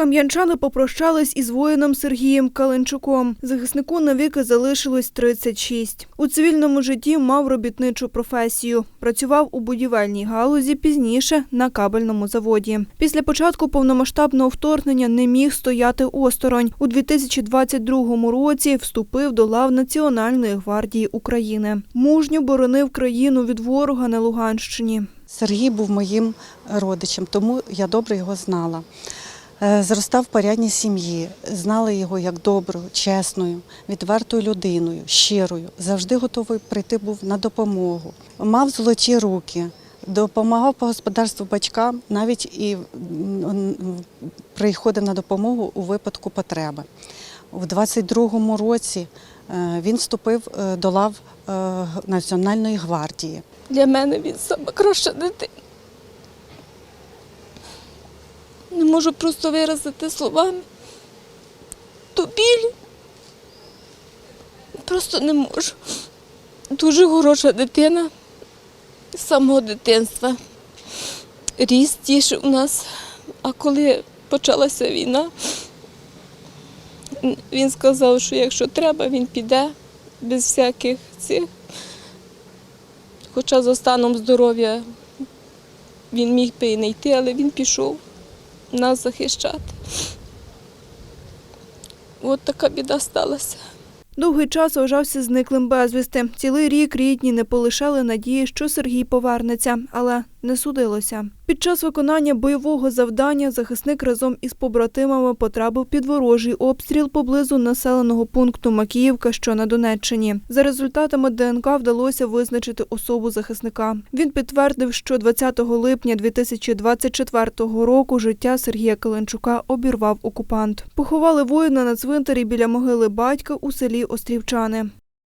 Кам'янчани попрощались із воїном Сергієм Каленчуком. Захиснику навіки залишилось 36. У цивільному житті мав робітничу професію. Працював у будівельній галузі, пізніше на кабельному заводі. Після початку повномасштабного вторгнення не міг стояти осторонь. У 2022 році вступив до лав Національної гвардії України. Мужньо боронив країну від ворога на Луганщині. Сергій був моїм родичем, тому я добре його знала. Е, Зростав в порядній сім'ї, знала його як доброю, чесною, відвертою людиною, щирою. Завжди готовий прийти був на допомогу. Мав золоті руки, допомагав по господарству батькам, навіть і приходив на допомогу у випадку потреби. У 22-му році е, він вступив е, до лав Національної гвардії. Для мене він сама краща дитина. Не можу просто виразити словами. То біль. Просто не можу. Дуже хороша дитина з самого дитинства. Ріс тішив нас. А коли почалася війна, він сказав, що якщо треба, він піде без всяких цих. Хоча за станом здоров'я він міг би і не йти, але він пішов нас захищати. От така біда сталася. Довгий час вважався зниклим безвісти. Цілий рік рідні не полишали надії, що Сергій повернеться, але не судилося. Під час виконання бойового завдання захисник разом із побратимами потрапив під ворожий обстріл поблизу населеного пункту Макіївка, що на Донеччині. За результатами ДНК вдалося визначити особу захисника. Він підтвердив, що 20 липня 2024 року життя Сергія Каленчука обірвав окупант. Поховали воїна на цвинтарі біля могили батька у селі Острівчани.